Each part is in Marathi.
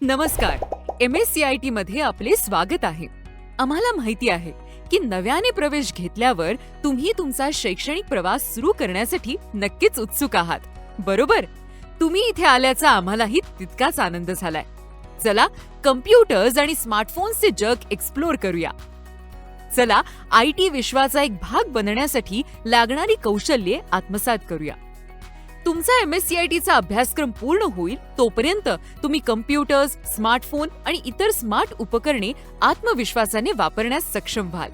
नमस्कार. M S C I T मध्ये आपले स्वागत आहे. आम्हाला माहिती आहे की नव्याने प्रवेश घेतल्यावर तुम्ही तुमचा शैक्षणिक प्रवास सुरू करण्यासाठी नक्कीच उत्सुक आहात. बरोबर? तुम्ही इथे आल्याचा आम्हालाही तितकाच आनंद झालाय. चला कम्प्युटर्स आणि स्मार्टफोन्सचे जग एक्सप्लोर करूया. चला आय टी विश्वाचा एक भाग बनण्यासाठी लागणारी कौशल्ये आत्मसात करूया. तुमचा एम एस सी आय टीचा अभ्यासक्रम पूर्ण होईल तोपर्यंत तुम्ही कम्प्युटर्स स्मार्टफोन आणि इतर स्मार्ट उपकरणे आत्मविश्वासाने वापरण्यास सक्षम व्हाल.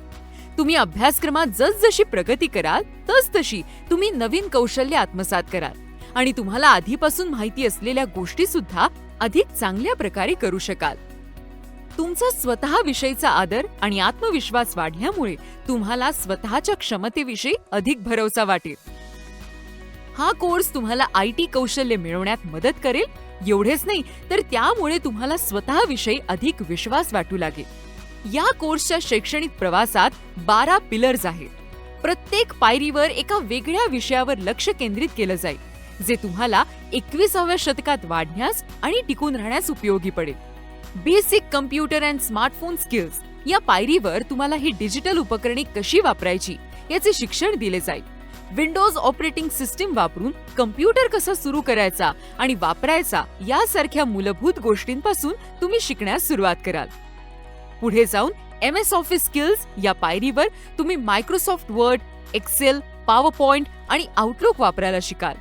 तुम्ही अभ्यासक्रमात जसजशी प्रगती कराल तसतशी तुम्ही नवीन कौशल्य आत्मसात कराल आणि तुम्हाला आधीपासून माहिती असलेल्या गोष्टी सुद्धा अधिक चांगल्या प्रकारे करू शकाल. तुमचा स्वतः विषयीचा आदर आणि आत्मविश्वास वाढल्यामुळे तुम्हाला स्वतःच्या क्षमतेविषयी अधिक भरवसा वाटेल. हा कोर्स तुम्हाला आय टी कौशल्य मिळवण्यात मदत करेल. एवढेच नाही तर त्यामुळे तुम्हाला स्वतःविषयी अधिक विश्वास वाटू लागेल. या कोर्सच्या शैक्षणिक प्रवासात बारा पिलर्स आहेत. प्रत्येक पायरीवर एका वेगळ्या विषयावर लक्ष केंद्रित केलं जाईल जे तुम्हाला एकविसाव्या शतकात वाढण्यास आणि टिकून राहण्यास उपयोगी पडेल. Basic computer and smartphone skills या पायरीवर तुम्हाला ही डिजिटल उपकरणे कशी वापरायची याचे शिक्षण दिले जाईल. विंडोज ऑपरेटिंग सिस्टीम वापरून कम्प्युटर कसं सुरू करायचा आणि वापरायचा यासारख्या मूलभूत गोष्टींपासून तुम्ही शिकण्यास सुरुवात कराल. पुढे जाऊन एम एस ऑफिस स्किल्स या पायरीवर तुम्ही Microsoft Word Excel PowerPoint आणि आउटलुक वापरायला शिकाल.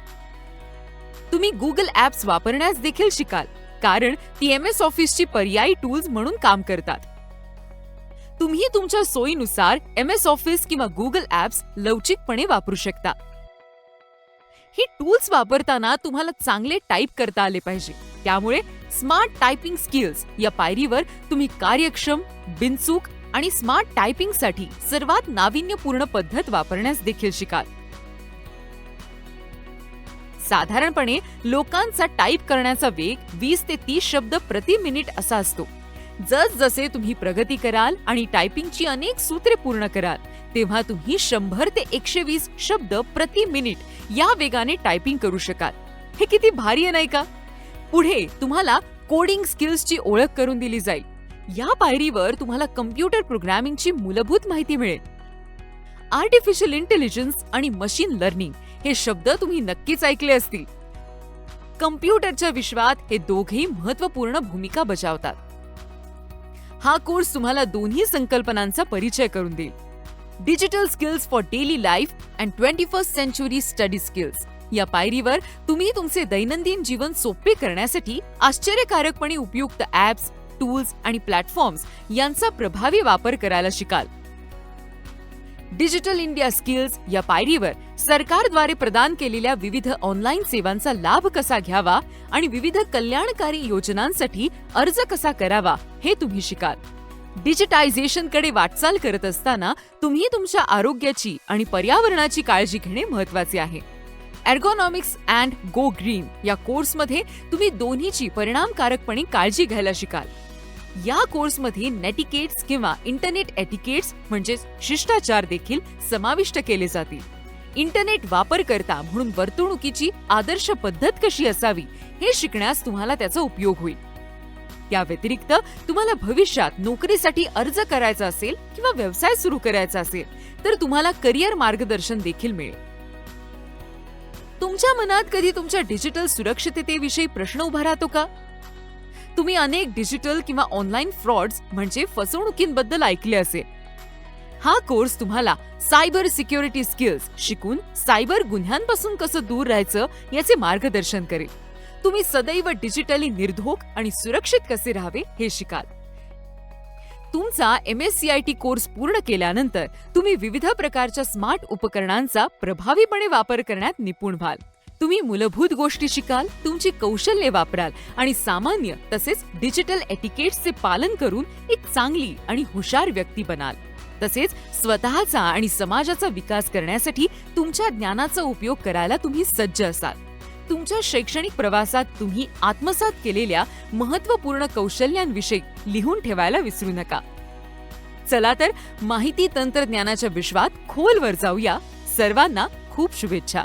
तुम्ही गुगल ऍप्स वापरण्यास देखील शिकाल कारण ती एम एस ऑफिसची पर्यायी टूल्स म्हणून काम करतात. तुम्ही तुमच्या सोयीनुसार एम एस ऑफिस किंवा गुगल ऍप्स लवचिकपणे वापरू शकता. ही टूल्स वापरताना तुम्हाला चांगले टाईप करता आले पाहिजे. त्यामुळे स्मार्ट टायपिंग स्किल्स या पायरीवर तुम्ही कार्यक्षम बिनचूक आणि स्मार्ट टायपिंगसाठी सर्वात नाविन्यपूर्ण पद्धत वापरण्यास देखील शिकाल. साधारणपणे लोकांचा टाईप करण्याचा वेग वीस ते तीस शब्द प्रति मिनिट असा असतो. जसजसे तुम्ही प्रगती कराल आणि टायपिंगची अनेक सूत्रे पूर्ण कराल तेव्हा तुम्ही शंभर ते एकशे वीस शब्द प्रति मिनिट या वेगाने टायपिंग करू शकाल. हे किती भारी आहे नाही का? पुढे तुम्हाला कोडिंग स्किल्सची ओळख करून दिली जाईल. या पायरीवर तुम्हाला कम्प्युटर प्रोग्रॅमिंगची मूलभूत माहिती मिळेल. आर्टिफिशियल इंटेलिजन्स आणि मशीन लर्निंग हे शब्द तुम्ही नक्कीच ऐकले असतील. कम्प्युटरच्या विश्वात हे दोघेही महत्त्वपूर्ण भूमिका बजावतात. हा कोर्स तुम्हाला दोन्ही संकल्पनांचा परिचय करून देईल. Digital skills for daily life and twenty first century study skills या पायरीवर तुम्ही तुमचे दैनंदिन जीवन सोपे करण्यासाठी आश्चर्यकारकपणे उपयुक्त ऍप्स टूल्स आणि प्लॅटफॉर्म्स यांचा प्रभावी वापर करायला शिकाल. डिजिटल इंडिया स्किल्स या पायरीवर सरकारद्वारे प्रदान केलेल्या विविध ऑनलाईन सेवांचा लाभ कसा घ्यावा आणि विविध कल्याणकारी योजनांसाठी अर्ज कसा करावा हे तुम्ही शिकाल. डिजिटायझेशनकडे वाटचाल करत असताना तुम्ही तुमच्या आरोग्याची आणि पर्यावरणाची काळजी घेणे महत्त्वाचे आहे. ॲर्गोनॉमिक्स अँड गो ग्रीन या कोर्समध्ये तुम्ही दोन्हीची परिणामकारकपणे काळजी घ्यायला शिकाल. या कोर्समध्ये नेटिकेट्स किंवा इंटरनेट एटिकेट्स म्हणजेच शिष्टाचार देखील समाविष्ट केले जातील. इंटरनेट वापरकर्ता म्हणून वर्तणुकीची आदर्श पद्धत कशी असावी हे शिकण्यास तुम्हाला त्याचा उपयोग होईल. त्या व्यतिरिक्त तुम्हाला भविष्यात नोकरीसाठी अर्ज करायचा असेल किंवा व्यवसाय सुरू करायचा असेल तर तुम्हाला करिअर मार्गदर्शन देखील मिळेल. तुमच्या मनात कधी तुमच्या डिजिटल सुरक्षिततेविषयी प्रश्न उभा राहतो का? तुम्ही अनेक डिजिटल किंवा ऑनलाईन फ्रॉड्स म्हणजे फसवणुकींबद्दल ऐकले असेल. हा कोर्स तुम्हाला सायबर सिक्युरिटी स्किल्स शिकून सायबर गुन्ह्यांपासून कसं दूर राहायचं याचे मार्गदर्शन करेल. तुम्ही सदैव डिजिटली निर्धोक आणि सुरक्षित कसे राहावे हे शिकाल. तुमचा M S C I T course पूर्ण केल्यानंतर तुम्ही विविध प्रकारच्या स्मार्ट उपकरणांचा प्रभावीपणे वापर करण्यात निपुण व्हाल. तुम्ही मूलभूत गोष्टी शिकाल तुमची कौशल्ये वापराल आणि सामान्य तसेच डिजिटल एटिकेट्सचे पालन करून एक चांगली आणि हुशार व्यक्ती बनाल. तसेच स्वतःचा आणि समाजाचा विकास करण्यासाठी तुमच्या ज्ञानाचा उपयोग करायला तुम्ही सज्ज असाल. तुमच्या शैक्षणिक प्रवासात तुम्ही आत्मसात केलेल्या महत्त्वपूर्ण कौशल्यांविषयी लिहून ठेवायला विसरू नका. चला तर माहिती तंत्रज्ञानाच्या विश्वात खोलवर जाऊया. सर्वांना खूप शुभेच्छा.